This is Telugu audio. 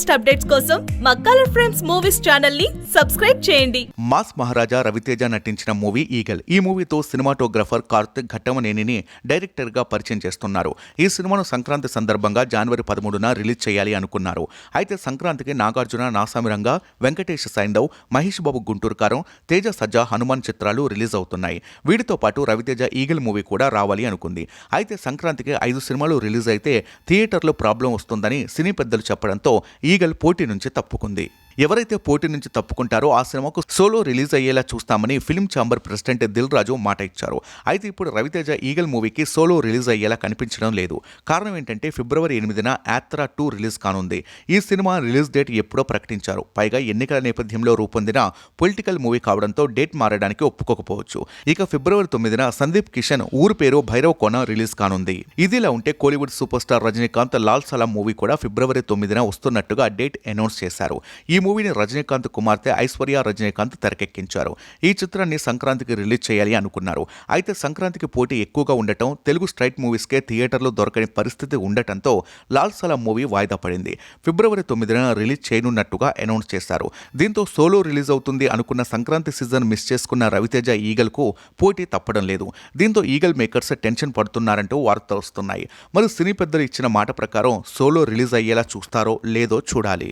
లేటెస్ట్ అప్డేట్స్ కోసం మా కలర్ ఫ్రేమ్స్ మూవీస్ ఛానల్ని సబ్స్క్రైబ్ చేయండి. మాస్ మహారాజా రవితేజ నటించిన మూవీ ఈగల్. ఈ మూవీతో సినిమాటోగ్రఫర్ కార్తిక్ ఘట్టమనేనిని డైరెక్టర్గా పరిచయం చేస్తున్నారు. ఈ సినిమాను సంక్రాంతి సందర్భంగా జనవరి పదమూడున రిలీజ్ చేయాలి అనుకున్నారు. అయితే సంక్రాంతికి నాగార్జున నాసామిరంగా వెంకటేష్ సైందవ్ మహేష్ బాబు గుంటూరు కారం తేజ సజ్జా హనుమాన్ చిత్రాలు రిలీజ్ అవుతున్నాయి. వీటితో పాటు రవితేజ ఈగల్ మూవీ కూడా రావాలి అనుకుంది. అయితే సంక్రాంతికి ఐదు సినిమాలు రిలీజ్ అయితే థియేటర్లో ప్రాబ్లం వస్తుందని సినీ పెద్దలు చెప్పడంతో ఈగల్ పోటీ నుంచి తప్పుకుంది. ఎవరైతే పోటీ నుంచి తప్పుకుంటారో ఆ సినిమాకు సోలో రిలీజ్ అయ్యేలా చూస్తామని film chamber president Dil Raju మాట ఇచ్చారు. అయితే ఇప్పుడు రవితేజ ఈగల్ మూవీకి సోలో రిలీజ్ అయ్యేలా కనిపించడం లేదు. కారణం ఏంటంటే ఫిబ్రవరి ఎనిమిదిన యాత్ర టూ రిలీజ్ కానుంది. ఈ సినిమా రిలీజ్ డేట్ ఎప్పుడో ప్రకటించారు. పైగా ఎన్నికల నేపథ్యంలో రూపొందిన పొలిటికల్ మూవీ కావడంతో డేట్ మారడానికి ఒప్పుకోకపోవచ్చు. ఇక ఫిబ్రవరి తొమ్మిదిన సందీప్ కిషన్ ఊరు పేరు భైరవ్ కోన రిలీజ్ కానుంది. ఇదిలా ఉంటే Kollywood super star Rajinikanth Lal Salaam movie కూడా ఫిబ్రవరి తొమ్మిదిన వస్తున్నట్టుగా డేట్ అనౌన్స్ చేశారు. ఈ మూవీని రజనీకాంత్ కుమార్తె ఐశ్వర్య రజనీకాంత్ తెరకెక్కించారు. ఈ చిత్రాన్ని సంక్రాంతికి రిలీజ్ చేయాలి అనుకున్నారు. అయితే సంక్రాంతికి పోటీ ఎక్కువగా ఉండటం తెలుగు స్ట్రైట్ మూవీస్కే థియేటర్లో దొరకని పరిస్థితి ఉండటంతో లాల్ సలాం మూవీ వాయిదా పడింది. ఫిబ్రవరి తొమ్మిదిన రిలీజ్ చేయనున్నట్టుగా అనౌన్స్ చేశారు. దీంతో సోలో రిలీజ్ అవుతుంది అనుకున్న సంక్రాంతి సీజన్ మిస్ చేసుకున్న రవితేజ ఈగల్కు పోటీ తప్పడం లేదు. దీంతో ఈగల్ మేకర్స్ టెన్షన్ పడుతున్నారంటూ వార్తలు వస్తున్నాయి. మరి సినీ పెద్దలు ఇచ్చిన మాట ప్రకారం సోలో రిలీజ్ అయ్యేలా చూస్తారో లేదో చూడాలి.